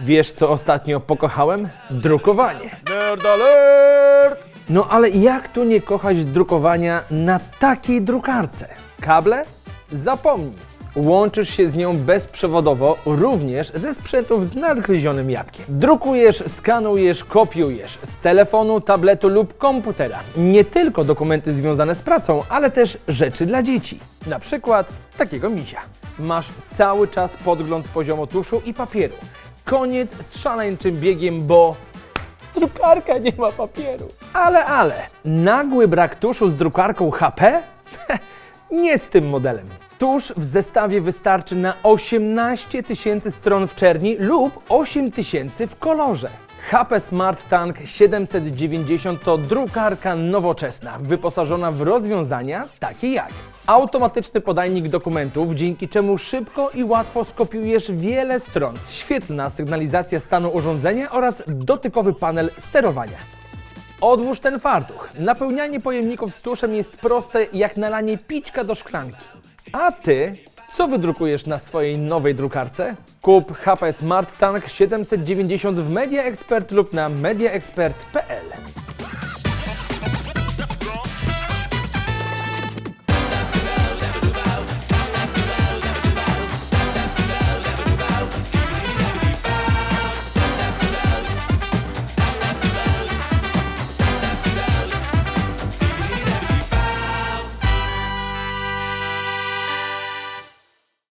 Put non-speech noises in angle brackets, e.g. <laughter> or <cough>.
Wiesz, co ostatnio pokochałem? Drukowanie. Nerd alert! No ale jak tu nie kochać drukowania na takiej drukarce? Kable? Zapomnij. Łączysz się z nią bezprzewodowo również ze sprzętów z nadgryzionym jabłkiem. Drukujesz, skanujesz, kopiujesz z telefonu, tabletu lub komputera. Nie tylko dokumenty związane z pracą, ale też rzeczy dla dzieci. Na przykład takiego misia. Masz cały czas podgląd poziomu tuszu i papieru. Koniec z szaleńczym biegiem, bo drukarka nie ma papieru. Ale, ale, nagły brak tuszu z drukarką HP? <laughs> nie z tym modelem. Tusz w zestawie wystarczy na 18 tysięcy stron w czerni lub 8 tysięcy w kolorze. HP Smart Tank 790 to drukarka nowoczesna, wyposażona w rozwiązania takie jak automatyczny podajnik dokumentów, dzięki czemu szybko i łatwo skopiujesz wiele stron, świetna sygnalizacja stanu urządzenia oraz dotykowy panel sterowania. Odłóż ten fartuch. Napełnianie pojemników z jest proste jak nalanie piczka do szklanki. A ty, co wydrukujesz na swojej nowej drukarce? Kup HP Smart Tank 790 w Media Expert lub na mediaexpert.pl.